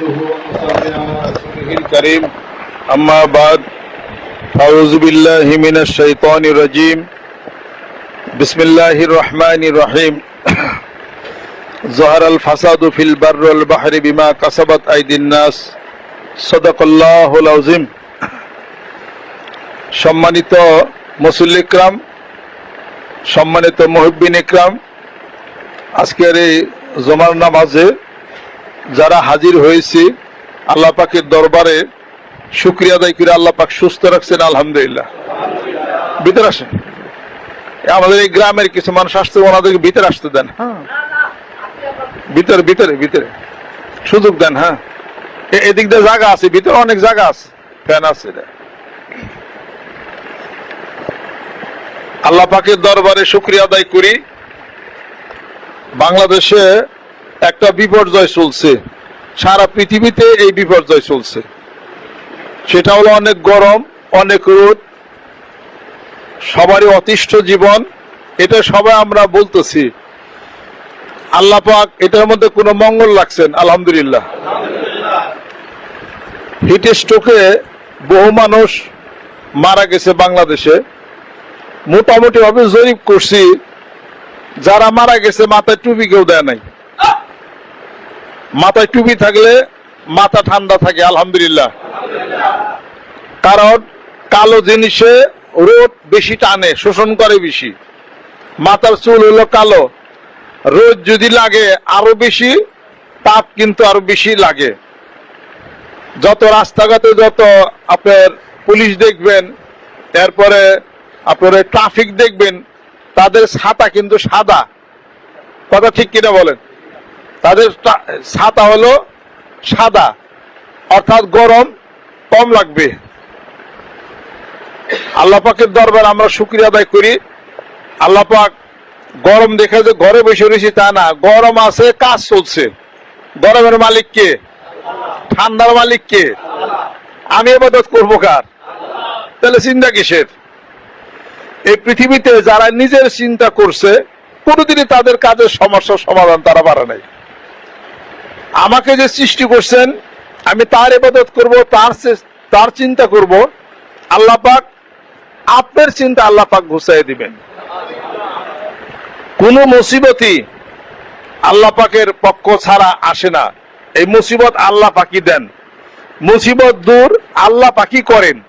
عبده ونصلي على رسوله الكريم أما بعد أعوذ بالله من الشيطان الرجيم بسم الله الرحمن الرحيم ظهر الفساد في البر والبحر بما كسبت أيدي الناس صدق الله العظيم সম্মানিত মুসল্লি ইকরাম সম্মানিত মহিবিন ইকরাম আজকের এই জমার নামাজে যারা হাজির হয়েছি, আল্লাহ পাকের দরবারে শুক্রিয়া আদায় করে আল্লাহ পাক সুস্থ রাখছেন, আলহামদুলিল্লাহ। ভিতরে আসেন। আমাদের এই গ্রামের কিছু মানুষ আসতে ওনাদেরকে ভিতরে আসতে দেন। হ্যাঁ ভিতরে ভিতরে ভিতরে। সুযোগ দেন হ্যাঁ। এদিক দিয়ে জায়গা আছে, ভিতরে অনেক জায়গা আছে। ফ্যান আছে। আল্লাহ পাকের দরবারে শুক্রিয়া আদায় করি। বাংলাদেশে একটা বিপর্যয় চলছে। সারা পৃথিবীতে এই বিপর্যয় চলছে। সেটা হলো অনেক গরম, অনেক রোদ, সবারই অতিষ্ঠ জীবন। এটা সবাই আমরা বলতেছি। আল্লাহ পাক এটার মধ্যে কোনো মঙ্গল লাগছেন আলহামদুলিল্লাহ। হিট স্ট্রোকে বহু মানুষ মারা গেছে বাংলাদেশে। মোটামুটি ভাবে জরিপ করছি, যারা মারা গেছে মাথায় টুপি কেউ দেয় নাই। মাথায় টুপি থাকলে মাথা ঠান্ডা থাকে, আলহামদুলিল্লাহ। কারণ কালো জিনিসে রোদ বেশি টানে, শোষণ করে বেশি। মাথার চুল হলো কালো। রোদ যদি লাগে আরও বেশি, তাপ কিন্তু আরও বেশি লাগে। যত রাস্তাঘাটে যত আপনার পুলিশ দেখবেন, এরপরে আপনার ট্রাফিক দেখবেন, তাদের ছাতা কিন্তু সাদা। কথা ঠিক কিনা বলেন? তাদের ছাতা হলো সাদা, অর্থাৎ গরম, কম লাগবে। আল্লাহ পাকের দরবার আমরা শুক্রিয়া আদায় করি। আল্লাহ পাক গরম দেখে যে ঘরে বসে রয়েছি তা না, গরম আছে, কাজ চলছে। গরমের মালিক কে? ঠান্ডার মালিক কে? আমি এবাদত করব কার? তাহলে চিন্তা কিসের? এই পৃথিবীতে যারা নিজের চিন্তা করছে, কোনোদিনই তাদের কাজের সমস্যার সমাধান তারা পারে নাই। আমাকে যে সৃষ্টি করছেন, আমি তার ইবাদত করব, তার তার চিন্তা করব। আল্লাহ পাক আপনার চিন্তা আল্লাহ পাক ঘুষাই দিবেন। কোন মুসিবতই আল্লাহ পাকের পক্ষ ছাড়া আসে না। এই মুসিবত আল্লাহ পাকি দেন। মুসিবত দূর আল্লাহ পাকি করেন।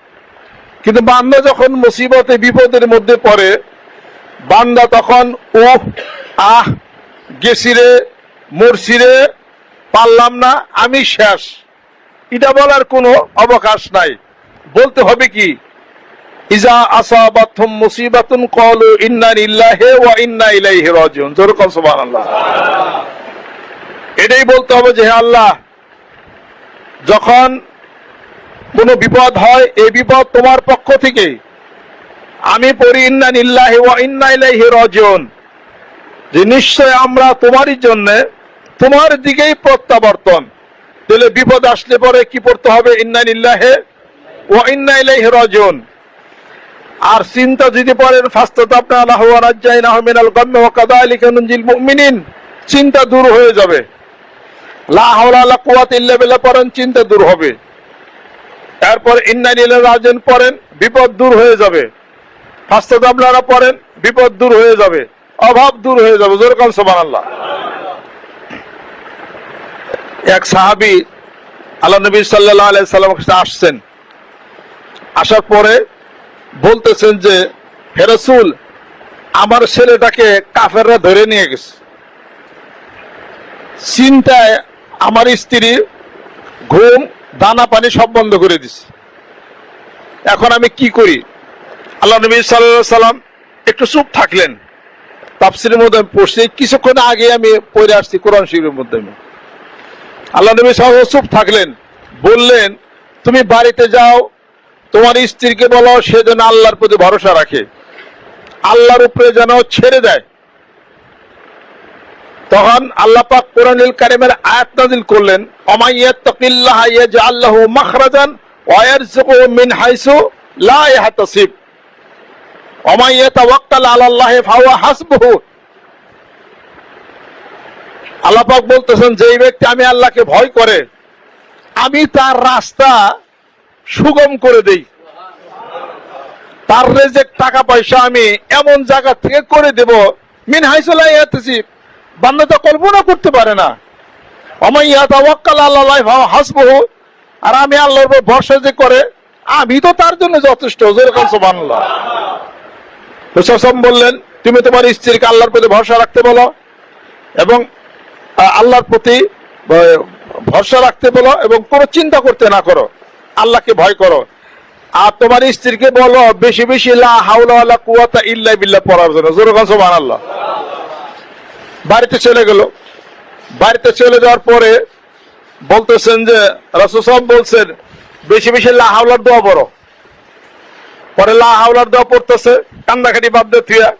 কিন্তু বান্দা যখন মুসিবতে, বিপদের মধ্যে পড়ে, বান্দা তখন উহ, আহ গেছিরে মরছিরে পারলাম না, আমি শেষ। এটা বলার কোনো অবকাশ নাই। বলতে হবে কি? ইজা আসাবাতুম মুসিবাতুন ক্বালু ইন্না লিল্লাহি ওয়া ইন্না ইলাইহি রাজিউন। জোরে কোন সুবহানাল্লাহ। এটাই বলতে হবে যে হে আল্লাহ, যখন কোনো বিপদ হয়, এই বিপদ তোমার পক্ষ থেকে, আমি পড়ি ইন্না নিল্লাহি ওয়া ইন্না ইলাইহি রাজিউন। যে নিশ্চয় আমরা তোমারই জন্য তোমার দিকেই প্রত্যাবর্তন। তাহলে বিপদ আসলে পরে কি পড়তে হবে? ইন্না নিল্লাহি ওয়া ইন্না ইলাইহি রাজিউন। আর চিন্তা যদি পড়েন, ফাস্তাতাবনা আল্লাহু ওয়া রাজ্জাইনাহু মিনাল গাম্মি ওয়া কাযালিকা নুনজিল মুমিনিন, চিন্তা দূর হয়ে যাবে। লা হাওলা ওয়ালা কুওয়াতা ইল্লা বিল্লাহ পড়েন, চিন্তা দূর হবে। তারপর ইন্নানিলা রাজন পড়েন, বিপদ দূর হয়ে যাবে। ফাস্তাদ আপনারা পড়েন, বিপদ দূর হয়ে যাবে। অভাব দূর হয়ে যাবে। যেরকম সোমান আল্লাহ এক সাহাবি আল্লাহ নবী সাল্লাহ আলাইসাল্লাম আসছেন। আসার পরে বলতেছেন যে হেরসুল আমার ছেলেটাকে কাফেররা ধরে নিয়ে গেছে। চিন্তায় আমার স্ত্রী ঘুম, দানা, পানি সব বন্ধ করে দিছে। এখন আমি কি করি? আল্লাহ নবী সাল্লাহ সাল্লাম একটু চুপ থাকলেন। তাফসিরের মধ্যে আমি পড়ছি, কিছুক্ষণ আগে আমি পড়ে আসছি কোরআন শিবের মধ্যে আমি। আল্লাহ নবী চুপ থাকলেন, বললেন, তুমি বাড়িতে যাও, তোমার স্ত্রীকে বলো, সে যেন আল্লাহর প্রতি ভরসা রাখে। আল্লাহর উপরে যেন ছেড়ে দেয়। তখন আল্লাহ পাক কোরআনুল কারিমের আয়াত নাযিল করলেন অমাইয়াত্তাকিল্লাহ ইয়াজআল লাহু মাখরাজান ওয়া ইয়ারযুকুহু মিন হাইসু লা ইয়াহতাসিব অমাইয়াতাওয়াক্কাল আলাল্লাহ ফাহুয়া হাসবুহু আল্লাহ পাক বলতেছেন, যেই ব্যক্তি আমি আল্লাহকে ভয় করে, আমি তার রাস্তা সুগম করে দেই। তার রেজেক টাকা পয়সা আমি এমন জায়গা থেকে করে দেব, মিন হাইসলাই এতেছি বান্দা তো কল্পনা করতে পারে না। অমাইয়া তাওয়াক্কাল আল্লাহ হাসবহু, আর আমি আল্লাহর ভরসা যে করে, আমি তো তার জন্য যথেষ্ট যেরকম বললেন, তুমি তোমার স্ত্রীকে আল্লাহর প্রতি ভরসা রাখতে বলো এবং আল্লাহর প্রতি ভরসা রাখতে বলো এবং কোনো চিন্তা করতে না করো। আল্লাহকে ভয় করো। আর তোমার স্ত্রীকে বলো, বেশি বেশি লা হাওলা ওয়ালা কুওয়াতা ইল্লা বিল্লাহ পড়ার জন্য। যেরকম সুবহানাল্লাহ। বাড়িতে চলে গেল। বাড়িতে চলে যাওয়ার পরে বলতেছেন যে, রাসূল সাহেব বলছেন, বেশি বেশি লা হাওলার দোয়া পড়ো। পরে লা হাওলার দোয়া পড়তেছে কান্দাকাটি বাদ দিয়ে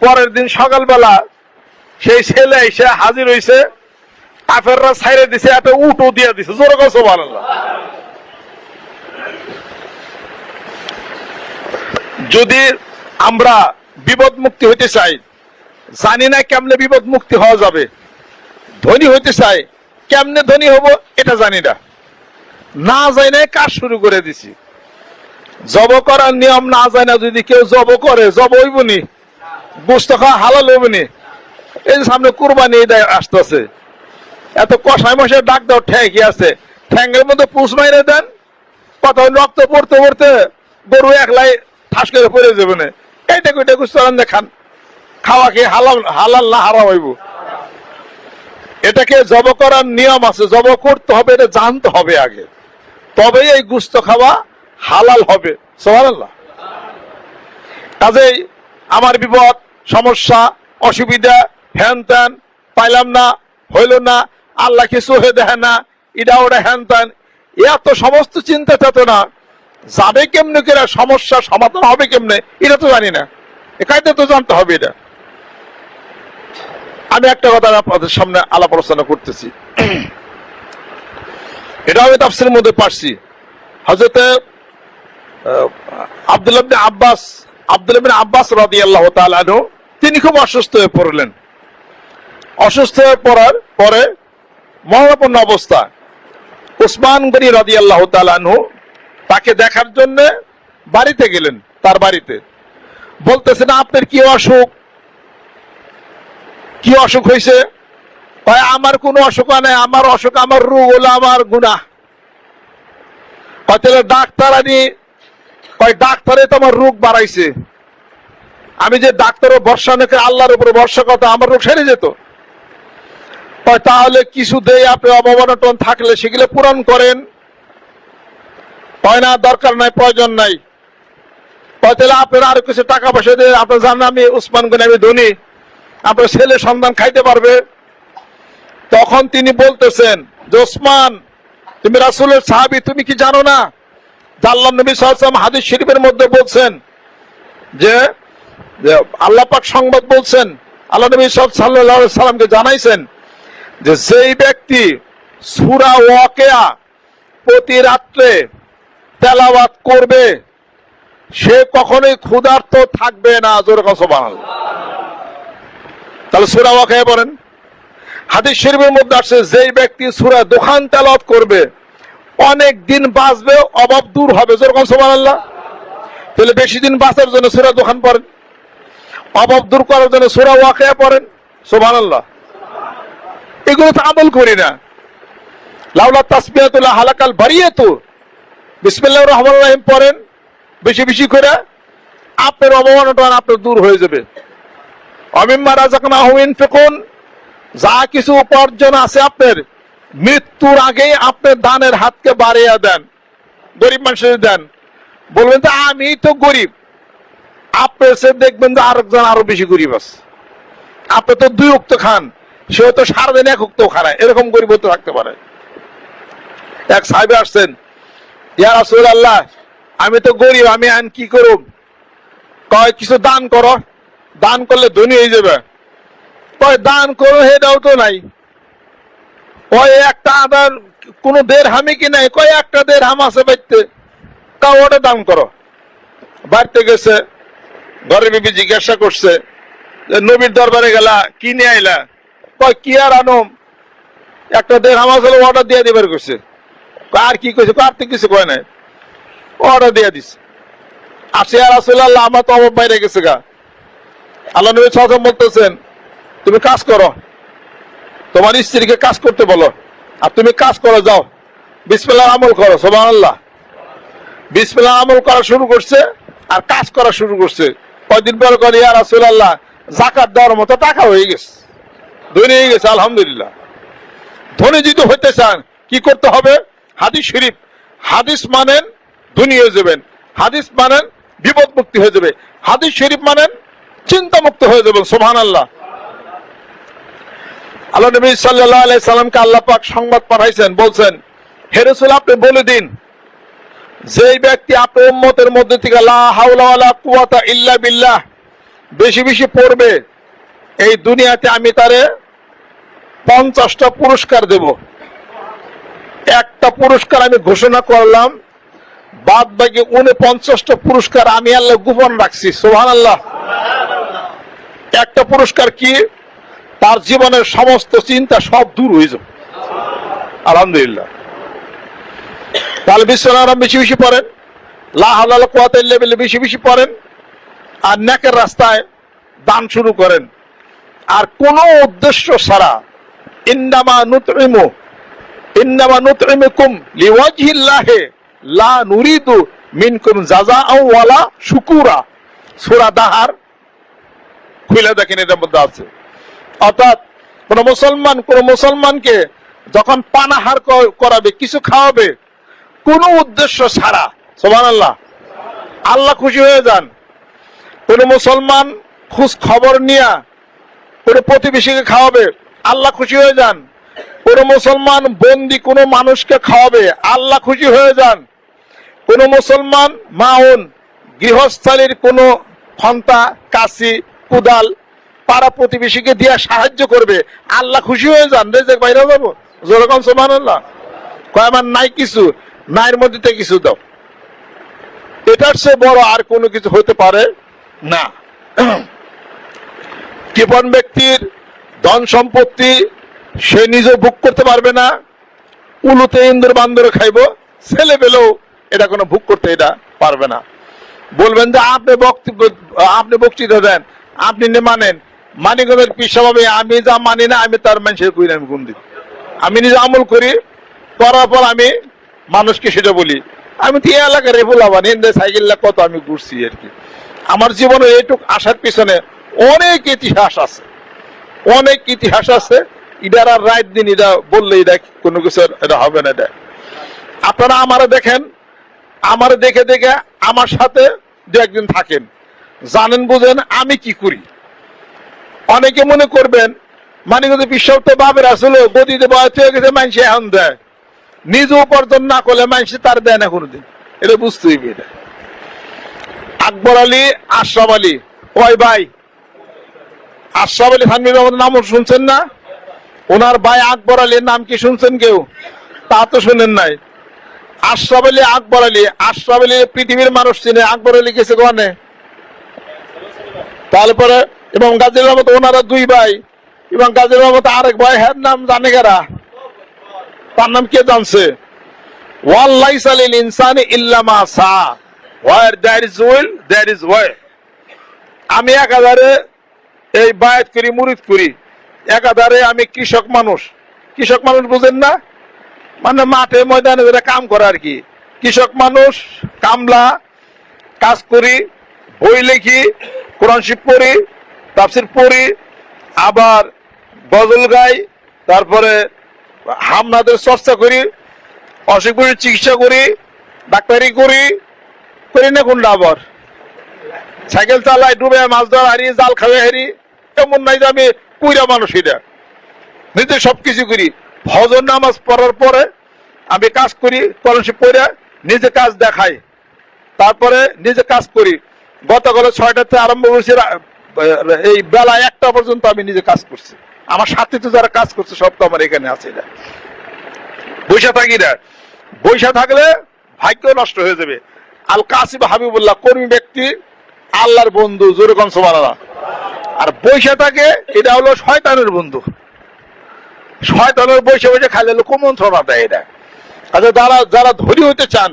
পরের দিন সকালবেলা সেই ছেলে এসে হাজির হইছে, কাফেররা ছাইরে দিছে, একটা উটো দিয়ে দিছে। জোরে কথা সুবহানাল্লাহ। যদি আমরা বিপদ মুক্তি হইতে চাই, জানি না কেমনে বিপদ মুক্তি হওয়া যাবে। ধনী হইতে চাই, কেমনে ধনী হব এটা জানি না। না যাই না কাজ শুরু করে দিছি। জব করার নিয়ম না যায় না যদি কেউ জব করে, জব হইবনি গোস্ত খাওয়া হালাল হইবনি এই যে সামনে কুরবানি আসতেছে। এত কষাই মশাই ডাক দাও ঠ্যাঙ্কি আছে। ঠ্যাঙ্গের মধ্যে পুষ মাইরে দেন। কত রক্ত পড়তে পড়তে গরু একলাই ঠাস করে পড়ে যাবে না। এইটা কইটা গুস্ত দেখান। খাওয়া খেয়ে হালাল হালাল না হারাম হইব? এটাকে জব করার নিয়ম আছে, জব করতে হবে, এটা জানতে হবে আগে। তবেই এই গুস্ত খাওয়া হালাল হবে। সোহানাল্লাহ কাজেই আমার বিপদ, সমস্যা, অসুবিধা হ্যান ত্যান, পাইলাম না, হইল না, আল্লাহ কিছু হয়ে দেখে না এটা ওটা হ্যান ত্যান। এত সমস্ত চিন্তা চেতনা, যাবে কেমনে করে, সমস্যা সমাধান হবে কেমনে, এটা তো জানি না। একাইতে তো জানতে হবে এটা। আমি একটা কথা আপনাদের সামনে আলাপ আলোচনা করতেছি। এটা আমি তাফসিরের মধ্যে পারছি। হজরতে আব্দুল আব্বাস আব্দুল আব্বাস তাআলা আনহু, তিনি খুব অসুস্থ হয়ে পড়লেন। অসুস্থ হয়ে পড়ার পরে মরণাপন্ন অবস্থা। উসমান গনি রাদিয়াল্লাহু তাআলা আনহু তাকে দেখার জন্য বাড়িতে গেলেন, তার বাড়িতে। বলতেছেন, আপনার কি অসুখ? কি অসুখ হয়েছে আমার কোনো অসুখ নাই। আমার অসুখ, আমার রোগ হলো আমার গুনাহ। কয় ডাক্তার আনি। কয় ডাক্তারে তো আমার রোগ বাড়াইছে। আমি যে ডাক্তারও ভরসা নাকি আল্লাহর উপরে ভরসা কথা আমার রোগ সেরে যেত। কয় তাহলে কিছু দেয় আপনি অবমানটন থাকলে সেগুলো পূরণ করেন। কয় না, দরকার নাই, প্রয়োজন নাই। তাহলে আপনার আর কিছু টাকা পয়সা দিয়ে আপনি জানেন আমি উসমান গনি, আমি ধনী। আপনার ছেলে সন্তান খাইতে পারবে। তখন তিনি বলতেছেন, যে ওসমান তুমি রাসুলের সাহাবি, তুমি কি জানো না? জাল্লাহ নবী সাল্লাম হাদিস শরীফের মধ্যে বলছেন যে যে আল্লাহ পাক সংবাদ বলছেন, আল্লাহ নবী সাল্লাহ সাল্লামকে জানাইছেন যে যেই ব্যক্তি সুরা ওয়াকেয়া প্রতি রাত্রে তেলাওয়াত করবে, সে কখনোই ক্ষুধার্ত থাকবে না, জোর বানাল তাহলে সুরা ওয়াকেয়া বলেন হাদিস শরীফের মধ্যে আসছে, যেই ব্যক্তি সুরা দোকান তেলাওয়াত করবে, অনেক দিন বাঁচবে, অভাব দূর হবে যেরকম সোমান আল্লাহ তাহলে বেশি দিন বাঁচার জন্য সুরা দোকান পড়েন। অভাব দূর করার জন্য সুরা ওয়াকিয়া পড়েন সোমান আল্লাহ এগুলো তো আমল করি না। লাউলা তাসবিয়াতুল্লাহ হালাকাল বাড়িয়ে তো বিসমিল্লাহ রহমান রহিম পড়েন বেশি বেশি করে। আপনার অবমানটা আপনার দূর হয়ে যাবে। অমিম্মা রাজাকনা হুইন ফেকুন যা কিছু উপার্জন আছে আপনার, মৃত্যুর আগেই আপনার দানের হাতকে বাড়িয়ে দেন, গরিব মানুষের দেন। বলবেন তো আমি তো গরিব। আপনি এসে দেখবেন যে আরেকজন আরও বেশি গরিব আছে। আপনি তো দুই উক্ত খান। সেও তো সারাদিন এক উক্ত খানায় এরকম গরিব তো থাকতে পারে। এক সাহেবে আসছেন, ইয়া রাসূল আল্লাহ আমি তো গরিব, আমি আন কি করব কয়, কিছু দান করো, দান করলে ধনী হয়ে যাবে। কয়, দান করো হেটাও তো নাই। কয়, একটা আদার কোন দের হামি কি নাই? কয়, একটা দের হাম আছে বাড়িতে তাও ওটা দান করো। বাড়িতে গেছে ঘরে বিবি জিজ্ঞাসা করছে, নবীর দরবারে গেলা, কি নিয়ে আইলা? কয়, কি আর আনম? একটা হাম আছে অর্ডার দিয়ে দিবার করছে আর কি কইছে? আর তো কিছু কয় নাই। অর্ডার দিয়ে দিস আসে আর আসলে আল্লাহ, আমার তো অভাব বাইরে গেছে গা। আল্লাহ নবী সাল্লাম বলতেছেন, তুমি কাজ করো। তোমার স্ত্রীকে কাজ করতে বলো। আর তুমি কাজ করো, যাও। বিসমিল্লাহ আমল করো সোমান আল্লাহ বিসমিল্লাহ আমল করা শুরু করছে, আর কাজ করা শুরু করছে। কয়দিন পর করে ইয়া রাসূলুল্লাহ জাকাত দেওয়ার মতো টাকা হয়ে গেছে। ধনী হয়ে গেছে, আলহামদুলিল্লাহ। ধনী যদি হইতে চান, কি করতে হবে? হাদিস শরীফ। হাদিস মানেন ধনী হয়ে যাবেন। হাদিস মানেন বিপদ মুক্তি হয়ে যাবে। হাদিস শরীফ মানেন চিন্তা মুক্ত হয়ে যাবেন সোহান আল্লাহ আল্লাহ নবী সাল্লাহ আলাই আল্লাহ পাক সংবাদ পাঠাইছেন, বলছেন, হে রাসূল, আপনি বলে দিন, যেই ব্যক্তি আপনার উম্মতের মধ্যে থেকে লা হাওলা কুওয়াতা ইল্লা বিল্লাহ, বেশি বেশি পড়বে এই দুনিয়াতে আমি তারে পঞ্চাশটা পুরস্কার দেব। একটা পুরস্কার আমি ঘোষণা করলাম, বাদ বাকি উনপঞ্চাশটা পুরস্কার আমি আল্লাহ গোপন রাখছি সোহান আল্লাহ একটা পুরস্কার কি? তার জীবনের সমস্ত চিন্তা সব দূর হয়ে যাবে। আলহামদুলিল্লাহ। তাহলে বিশ্বনারায়ণ বেশি বেশি পড়েন লাহাল কোয়াতের লেভেলে বেশি বেশি পড়েন, আর নেকের রাস্তায় দান শুরু করেন। আর কোন উদ্দেশ্য ছাড়া ইন্নামা নুতইমু ইন্নামা নুতইমুকুম লিওয়াজহিল্লাহি লা নুরিদু মিনকুম জাযাআ ওয়ালা শুকুরা। সূরা দাহার খুলে দেখেন এটার মধ্যে আছে। অর্থাৎ কোন মুসলমান, কোন মুসলমানকে যখন পানাহার করাবে, কিছু খাওয়াবে, কোন উদ্দেশ্য ছাড়া সোমান আল্লাহ আল্লাহ খুশি হয়ে যান। কোন মুসলমান খোঁজ খবর নিয়া কোন প্রতিবেশীকে খাওয়াবে, আল্লাহ খুশি হয়ে যান। কোন মুসলমান বন্দি কোন মানুষকে খাওয়াবে, আল্লাহ খুশি হয়ে যান। কোন মুসলমান মাউন, গৃহস্থালির কোন খন্তা কাশি, কুদাল, পাড়া প্রতিবেশীকে দিয়ে সাহায্য করবে, আল্লাহ খুশি হয়ে যান। রেজেক বাইরে যাব? যেরকম সোমান আল্লাহ কয়, আমার নাই কিছু নাইয়ের মধ্যে কিছু দাও। এটার চেয়ে বড় আর কোনো কিছু হতে পারে না। কৃপণ ব্যক্তির ধন সম্পত্তি সে নিজে ভোগ করতে পারবে না। উলুতে ইন্দুর বান্দর খাইব, ছেলে পেলেও এটা কোনো ভোগ করতে এটা পারবে না। বলবেন যে আপনি বক্তব্য, আপনি বক্তৃতা দেন, আপনি মানেন। মানিগঞ্জের পিসাবে আমি যা মানি না, আমি তার মানুষের করি আমি গুণ দিই। আমি নিজে আমল করি, করার পর আমি মানুষকে সেটা বলি। আমি তো এলাকার রেবুলাবান হিন্দে সাইকেল কত আমি ঘুরছি আর কি। আমার জীবনে এইটুক আসার পিছনে অনেক ইতিহাস আছে। অনেক ইতিহাস আছে। ইদার আর রাত দিন এটা বললে এটা কোনো কিছু এটা হবে না এটা। আপনারা আমারে দেখেন, আমারে দেখে দেখে আমার সাথে দু একদিন থাকেন। জানেন, বুঝেন আমি কি করি। অনেকে মনে করবেন মানে কিন্তু বিশ্ব তো বাবের আসলে গদিতে বয়স হয়ে গেছে মানুষ এখন দেয়। নিজে উপার্জন না করলে মানুষ তার দেয় না কোনোদিন। এটা বুঝতেই এটা। আকবর আলী, আশরাফ আলী, কয় ভাই? আশরাফ আলী থানবি আমাদের নাম শুনছেন না? ওনার ভাই আকবর আলীর নাম কি শুনছেন কেউ? তা তো শুনেন নাই। আশরাফ আলী, আকবর আলী। আশরাফ আলী পৃথিবীর মানুষ চিনে, আকবর আলী গেছে কোয়ানে? তারপরে এবং গাজীর রহমত, ওনারা দুই ভাই। এবং গাজীর রহমত আরেক ভাই হ্যার নাম জানে কারা? তার নাম কে জানছে? ওয়াল্লাইস আলিল ইনসানি ইল্লামা সা। Where there is will, there is way. আমি একাধারে এই বায়াত করি, মুরিদ করি, একাধারে আমি কৃষক মানুষ। কৃষক মানুষ বুঝেন না? মানে মাঠে ময়দানে যেটা কাম করে আর কি। কৃষক মানুষ, কামলা, কাজ করি, বই লিখি, কোরআন শিব পড়ি, তাফসির পড়ি, আবার গজল গাই, তারপরে হামনাদের চর্চা করি, অসুখ বিসুখের চিকিৎসা করি, ডাক্তারি করি করি না কোনটা আবার? সাইকেল চালাই, ডুবে মাছ ধরা হারি জাল খাওয়া হারি এমন নাই যে আমি কুইরা মানুষ এটা। নিজে সবকিছু করি। হজর নামাজ পড়ার পরে আমি কাজ করি কলসি পড়ে নিজে কাজ দেখাই। তারপরে নিজে কাজ করি। গতকাল ছয়টাতে আরম্ভ করছি এই বেলা একটা পর্যন্ত আমি নিজে কাজ করছি। আমার সাথে তো যারা কাজ করছে, সব তো আমার এখানে আছে এটা। বৈশা থাকি না। বৈশা থাকলে ভাগ্য নষ্ট হয়ে যাবে। আল কাসিব হাবিবুল্লাহ কর্মী ব্যক্তি, আল্লাহর বন্ধু জোরকম সমানা আর বৈশা থাকে, এটা হলো শয়তানের বন্ধু। শয়তানের বৈশা বসে খাইলে কুমন্ত্রণা দেয় এটা আচ্ছা যারা যারা ধনী হইতে চান,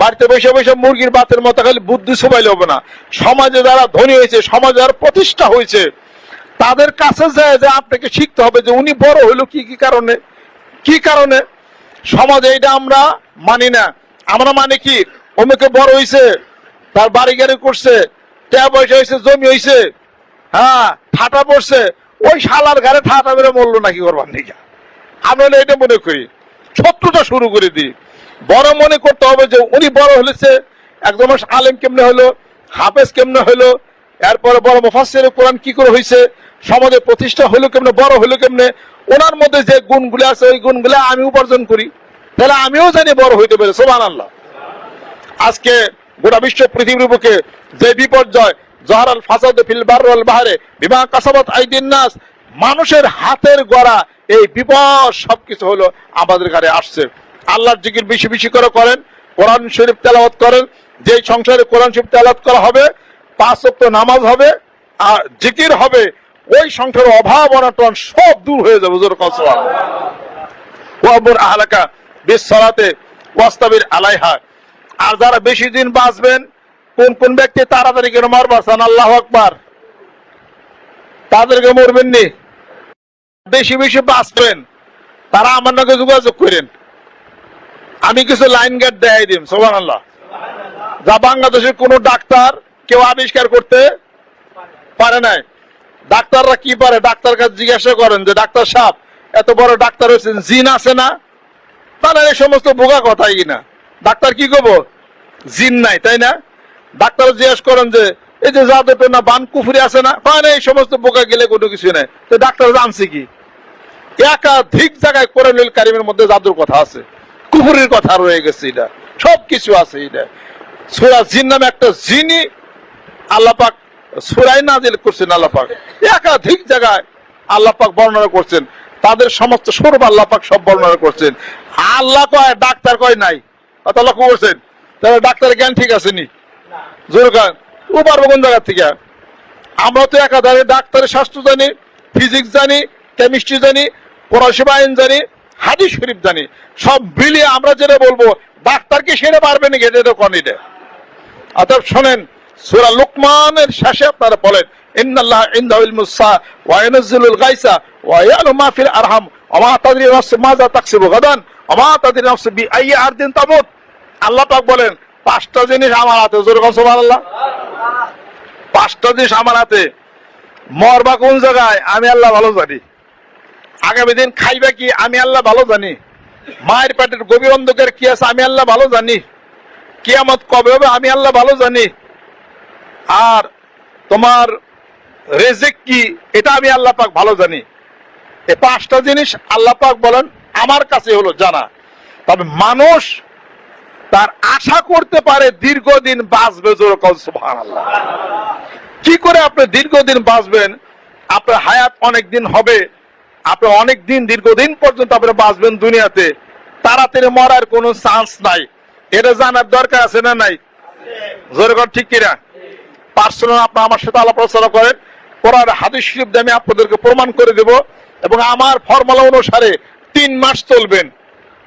বাড়িতে বসে বসে মুরগির বাতের মতো খালি বুদ্ধি সবাই হবে না। সমাজে যারা ধনী হয়েছে, সমাজে যারা প্রতিষ্ঠা হয়েছে, তাদের কাছে যায় যে আপনাকে শিখতে হবে যে উনি বড় হইল কি কি কারণে? কি কারণে? সমাজে এটা আমরা মানি না। আমরা মানে কি? অমুকে বড় হইছে, তার বাড়ি গাড়ি করছে টাকা পয়সা হয়েছে জমি হয়েছে হ্যাঁ ঠাটা পড়ছে। ওই শালার ঘরে ঠাটা বেড়ে মরলো নাকি করবার নাকি আমি হলে এটা মনে করি। শত্রুতা শুরু করে দিই। বড় মনে করতে হবে যে উনি বড় হলেছে একদম আলেম কেমনে হলো, হাফেজ কেমনে হলো, এরপরে বড় মুফাসসির কোরআন কি করে হয়েছে সমাজে প্রতিষ্ঠা হলো কেমনে, বড় হলো কেমনে, ওনার মধ্যে যে গুণগুলো আছে, ওই গুণগুলো আমি উপার্জন করি। তাহলে আমিও জানি বড় হইতে পারে সোমান আল্লাহ আজকে গোটা বিশ্ব পৃথিবীর বুকে যে বিপর্যয় জহরাল ফাসাদ ফিল বারওয়াল বাহারে আইদিন নাস। মানুষের হাতের গড়া, এই বিপদ সবকিছু হলো আমাদের ঘরে আসছে। আল্লাহর জিকির বেশি বেশি করে করেন, কোরআন শরীফ তেলাওয়াত করেন, যেই সংসারে কোরআন শরীফ তেলাওয়াত করা হবে, পাঁচ ওয়াক্ত নামাজ হবে, আর জিকির হবে, ওই সংসারের অভাব অনটন সব দূর হয়ে যাবে জোর কসওয়া ওয়াবুর আহলাকা বিশ্বরাতে ওয়াস্তাবির আলাইহা। আর যারা বেশি দিন বাঁচবেন কোন কোন ব্যক্তি তাড়াতাড়ি কেন মারবাসান আল্লাহ আকবার। তাদেরকে মরবেন নি। বেশি বেশি বাঁচবেন। তারা আমার নাকি যোগাযোগ করেন। আমি কিছু লাইন গেট দেখাই দিম সোহান আল্লাহ যা বাংলাদেশের কোন ডাক্তার কেউ আবিষ্কার করতে পারে নাই। ডাক্তাররা কি পারে? ডাক্তার কাছে জিজ্ঞাসা করেন যে, ডাক্তার সাহেব, এত বড় ডাক্তার হয়েছেন, জিন আছে না? তাহলে এই সমস্ত বোকা কথাই কিনা ডাক্তার কি করব জিন নাই, তাই না? ডাক্তার জিজ্ঞেস করেন যে, এই যে যাদবের না, বান কুফুরি আছে না? মানে এই সমস্ত বোকা গেলে কোনো কিছু নেই। তো ডাক্তার জানছে কি? একাধিক জায়গায় কোরআনুল কারিমের মধ্যে জাদুর কথা আছে। কুফুরির কথা রয়ে গেছে এটা। সব কিছু আছে এটা। সুরা জিন নামে একটা জিনই আল্লাপাক সুরাই নাজিল করছেন আল্লাপাক একাধিক জায়গায় আল্লাপাক বর্ণনা করছেন। তাদের সমস্ত স্বরূপ আল্লাপাক সব বর্ণনা করছেন। আল্লাহ কয়, ডাক্তার কয় নাই? লক্ষ্য করছেন? তাহলে ডাক্তারের জ্ঞান ঠিক আছে নি? জোর গান। ও পারব কোন জায়গা থেকে? আমরা তো একাধারে ডাক্তারের শাস্ত্র জানি ফিজিক্স জানি কেমিস্ট্রি জানি আইন জানি শরীফ জানি। সব মিলিয়ে আমরা যেটা বলব ডাক্তারকে সেরে পারবে এটা অতএব শোনেন, সূরা লুকমানের শেষে আপনারা বলেন, ইন্নাল্লাহ ইনদাহুল মুসা ওয়া গায়সা ওয়া ইয়ালামু আরহাম ওয়া তাদরি নাফসু মাযা তাকসিবু গাদান ওয়া তামুত। আল্লাহ পাক বলেন পাঁচটা জিনিস আমার হাতে, জোর কথা সুবহানাল্লাহ। পাঁচটা জিনিস আমার হাতে। মরবা কোন জায়গায়? আমি আল্লাহ ভালো জানি। আগামী দিন খাইবা কি? আমি আল্লাহ ভালো জানি। মায়ের পেটের গভীর অন্ধকার কি আছে? আমি আল্লাহ ভালো জানি। কিয়ামত কবে হবে? আমি আল্লাহ ভালো জানি। আর তোমার রেজেক কি? এটা আমি আল্লাহ পাক ভালো জানি। এই পাঁচটা জিনিস আল্লাহ পাক বলেন, আমার কাছে হলো জানা। তবে মানুষ তার আশা করতে পারে দীর্ঘদিন বাঁচবে কি করে আপনি দীর্ঘদিন বাঁচবেন? আপনার হায়াত অনেক দিন হবে, আপনি অনেক দিন দীর্ঘদিন পর্যন্ত আপনি বাঁচবেন দুনিয়াতে। তাড়াতাড়ি মরার কোনো চান্স নাই। এটা জানার দরকার আছে না নাই? জোরে কর ঠিক কিনা? পার্সোনাল আপনি আমার সাথে আলাপ আলোচনা করেন। কোরআন হাদিস শরীফ আমি আপনাদেরকে প্রমাণ করে দেব এবং আমার ফর্মুলা অনুসারে তিন মাস চলবেন।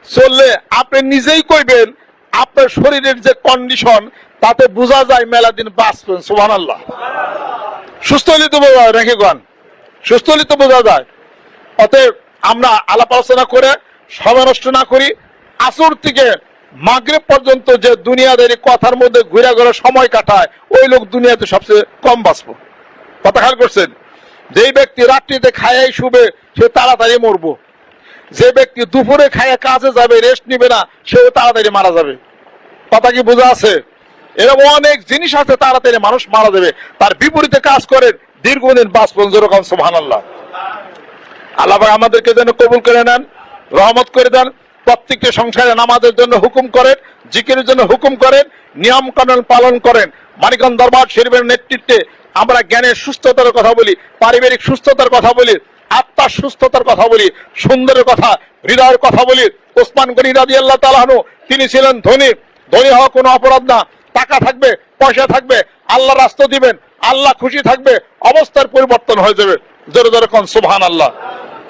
চললে আপনি নিজেই কইবেন আপনার শরীরের যে কন্ডিশন তাতে বোঝা যায় মেলা দিন বাঁচবেন সুহান আল্লাহ সুস্থ হলে তো বোঝা নাকি গান সুস্থ হলে তো বোঝা যায়। অতএব আমরা আলাপ আলোচনা করে সময় নষ্ট না করি, আসর থেকে মাগরেব পর্যন্ত যে দুনিয়াদের কথার মধ্যে ঘুরে ঘুরে সময় কাটায়, ওই লোক দুনিয়াতে সবচেয়ে কম বাঁচবো। কথা খেয়াল করছেন? যেই ব্যক্তি রাত্রিতে খায়াই শুবে, সে তাড়াতাড়ি মরবো। যে ব্যক্তি দুপুরে খায়া কাজে যাবে রেস্ট নিবে না, সেও তাড়াতাড়ি মারা যাবে। কথা কি বোঝা আছে? এরকম অনেক জিনিস আছে, তাড়াতাড়ি মানুষ মারা যাবে। তার বিপরীতে কাজ করেন, দীর্ঘদিন বাঁচবেন যেরকম সুবহান আল্লাহ আল্লাহ পাক আমাদেরকে যেন কবুল করে নেন, রহমত করে দেন প্রত্যেকটি সংসারে নামাজের জন্য হুকুম করেন, জিকিরের জন্য হুকুম করেন নিয়ম কানুন পালন করেন। মানিকন দরবার শরীফের নেতৃত্বে আমরা জ্ঞানের সুস্থতার কথা বলি, পারিবারিক সুস্থতার কথা বলি, আত্মার সুস্থতার কথা বলি, সুন্দরের কথা, হৃদয়ের কথা বলি। ওসমান গনি রাজি আল্লাহ তালাহনু তিনি ছিলেন ধনী ধনী হওয়া কোনো অপরাধ না। টাকা থাকবে, পয়সা থাকবে, আল্লাহ রাস্তা দিবেন, আল্লাহ খুশি থাকবে, অবস্থার পরিবর্তন হয়ে যাবে। জোরে জোরে কোন সুবহান আল্লাহ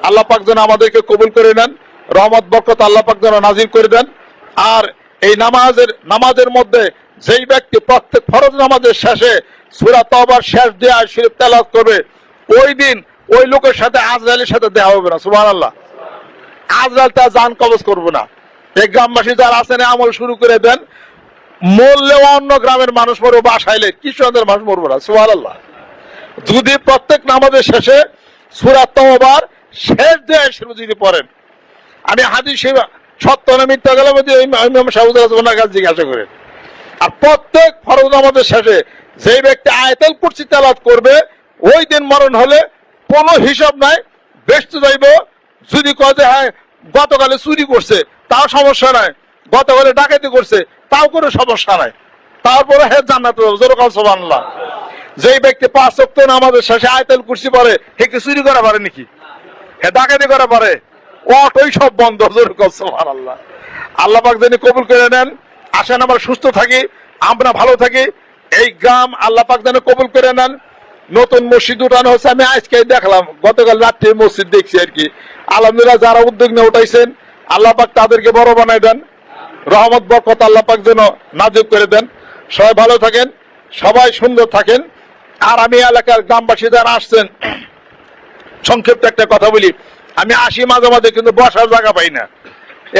আল্লাহ পাক যেন আমাদেরকে কবুল করে নেন, রহমত, বরকত আল্লাহ পাক যেন নাজির করে দেন। আর এই নামাজের নামাজের মধ্যে যেই ব্যক্তি প্রত্যেক ফরজ নামাজের শেষে সুরা তবার শেষ দেয়া শরীফ তেলাওয়াত করবে, ওই দিন ওই লোকের সাথে আজরাইলের সাথে দেওয়া হবে না, সুবহানাল্লাহ। আজরাল তার জান কবজ করব না। এই গ্রামবাসী যারা আছেন আমল শুরু করে দেন। মরলেও অন্য গ্রামের মানুষ মরবো বাসাইলে কৃষ্ণদের মানুষ মরবো না, সুবহানাল্লাহ। যদি প্রত্যেক নামাজের শেষে সুরা তওবার শেষ দেয়া শরীফ যদি পড়েন আমি হাদিস সত্য না মিথ্যা গেলাম যে ইমাম সাহুদ ওনার কাছে জিজ্ঞাসা করেন আর প্রত্যেক ফরজ নামাজের শেষে যেই ব্যক্তি আয়তাল কুরসি তেলাওয়াত করবে, ওই দিন মরণ হলে কোনো হিসাব নাই বেস্ট যাইব। যদি কয় হ্যাঁ গতকালে চুরি করছে তাও সমস্যা নাই। গতকালে ডাকাতি করছে, তাও কোনো সমস্যা নাই। তারপরে হে জান্নাত জোরকাল সুবহানাল্লাহ। যেই ব্যক্তি পাঁচ ওয়াক্ত নামাজের শেষে আয়তাল কুরসি পড়ে হে কি চুরি করা পারে নাকি? হে ডাকাতি করা পারে? অটোই সব বন্ধ জোরকাল সুবহানাল্লাহ। আল্লাহ পাক যিনি কবুল করে নেন। আসেন আমরা সুস্থ থাকি, আমরা ভালো থাকি। এই গ্রাম আল্লাহ পাক যেন কবুল করে নেন। নতুন মসজিদ উঠানো হচ্ছে আমি আজকে দেখলাম। গতকাল রাত্রে মসজিদ দেখছি আর কি। আলহামদুলিল্লাহ যারা উদ্যোগ নিয়ে উঠাইছেন আল্লাহ পাক তাদেরকে বড় বানাই দেন। রহমত, বরকত আল্লাহ পাক যেন নাজুক করে দেন। সবাই ভালো থাকেন, সবাই সুন্দর থাকেন। আর আমি এলাকার গ্রামবাসী যারা আসছেন, সংক্ষিপ্ত একটা কথা বলি। আমি আসি মাঝে মাঝে, কিন্তু বসার জায়গা পাই না।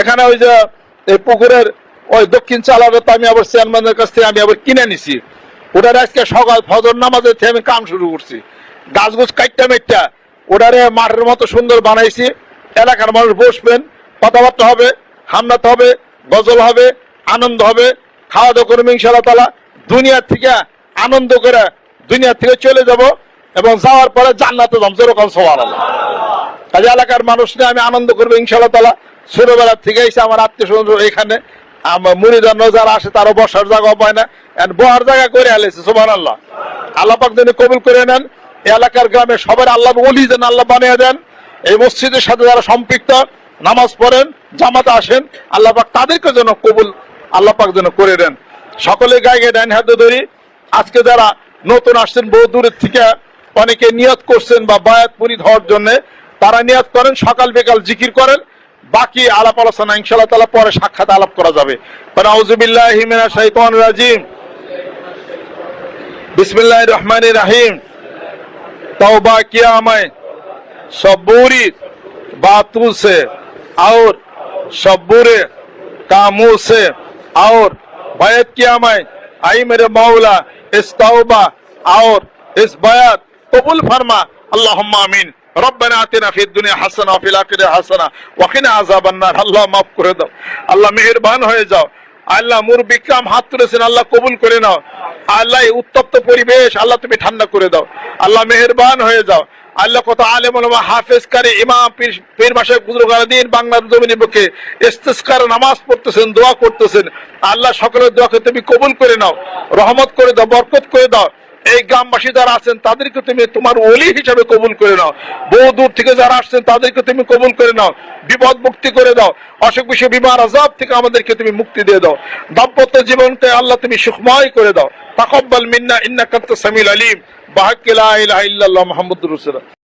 এখানে ওই যে, এই পুকুরের ওই দক্ষিণ চালাটা তো আমি আবার চেয়ারম্যানের কাছ থেকে আমি আবার কিনে নিছি। ওটার আজকে সকাল ফজর নামাজের থেকে আমি কাম শুরু করছি। গাছ গুছ মেটটা ওটারে মাঠের মতো সুন্দর বানাইছি। এলাকার মানুষ বসবেন। কথাবার্তা হবে হামনাত হবে, গজল হবে, আনন্দ হবে খাওয়া দাওয়া করবে ইনশাল্লাহ তালা দুনিয়ার থেকে আনন্দ করে দুনিয়ার থেকে চলে যাব এবং যাওয়ার পরে জান্নাতে যাম যেরকম সবার কাজে এলাকার মানুষ নিয়ে আমি আনন্দ করব ইনশাল্লাহ তালা ছোটবেলা থেকে এসে আমার আত্মীয় স্বজন এখানে, আমার মুড়িদান যারা আসে, তারও বসার জায়গা পায় না। বহার জায়গা করে আলেছে সোমান আল্লাহ আল্লাহ পাক যেন কবুল করে নেন, এলাকার গ্রামে সবার আল্লাহ ওলি যেন আল্লাহ বানিয়ে দেন। এই মসজিদের সাথে যারা সম্পৃক্ত নামাজ পড়েন, জামাতে আসেন, আল্লাহ পাক তাদেরকে যেন কবুল আল্লাহ পাক যেন করে দেন। সকলে গায়ে গায়ে ডাইন হাতে ধরি। আজকে যারা নতুন আসছেন, বহু দূরের থেকে অনেকে নিয়ত করছেন বা বায়াত পুরিত হওয়ার জন্য, তারা নিয়ত করেন, সকাল বিকাল জিকির করেন, বাকি আলাপ আলোচনা ইনশাল্লাহ তালা পরে সাক্ষাৎ আলাপ করা যাবে। আউজুবিল্লাহ হিমিনা শাহিতান রাজিম। বিসমিল্লাহ রহমান রাহিম। তওবা কিয়ামায় সবুরি বাতু সে और सबूरे कामों से और बैत किया मैं आई मेरे मौला इस तौबा और इस बयात कबूल फरमा अल्लाह आमीन রব্বানা আতিনা ফিদ দুনিয়া হাসানা ওয়া ফিল আখিরাতি হাসানা ওয়া কিনা আযাবান নার আল্লাহ মাফ করে দাও আল্লাহ মেহেরবান হয়ে যাও আল্লাহ মুর বিক্রাম হাত তুলেছেন আল্লাহ কবুল করে নাও আল্লাহ এই উত্তপ্ত পরিবেশ আল্লাহ তুমি ঠান্ডা করে দাও আল্লাহ মেহেরবান হয়ে যাও আল্লাহ কত আলেম ওলামা হাফেজ কারি, ইমাম, পীর পীর দিন বাংলার জমিনের পক্ষে ইস্তেস্কার, নামাজ পড়তেছেন, দোয়া করতেছেন। আল্লাহ সকলের দোয়াকে তুমি কবুল করে নাও, রহমত করে দাও, বরকত করে দাও। এই গ্রামবাসী যারা আছেন, তাদেরকে তুমি তোমার ওলি হিসাবে কবুল করে নাও। বহু দূর থেকে যারা আসছেন, তাদেরকে তুমি কবুল করে নাও। বিপদ মুক্তি করে দাও। অসুখ বিসুখ, বিমার আজাব থেকে আমাদেরকে তুমি মুক্তি দিয়ে দাও। দাম্পত্য জীবনকে আল্লাহ তুমি সুখময় করে দাও। তাকব্বাল মিন্না ইন্নাকান্ত সামিল আলিম। بحق لا اله الا الله محمد رسول الله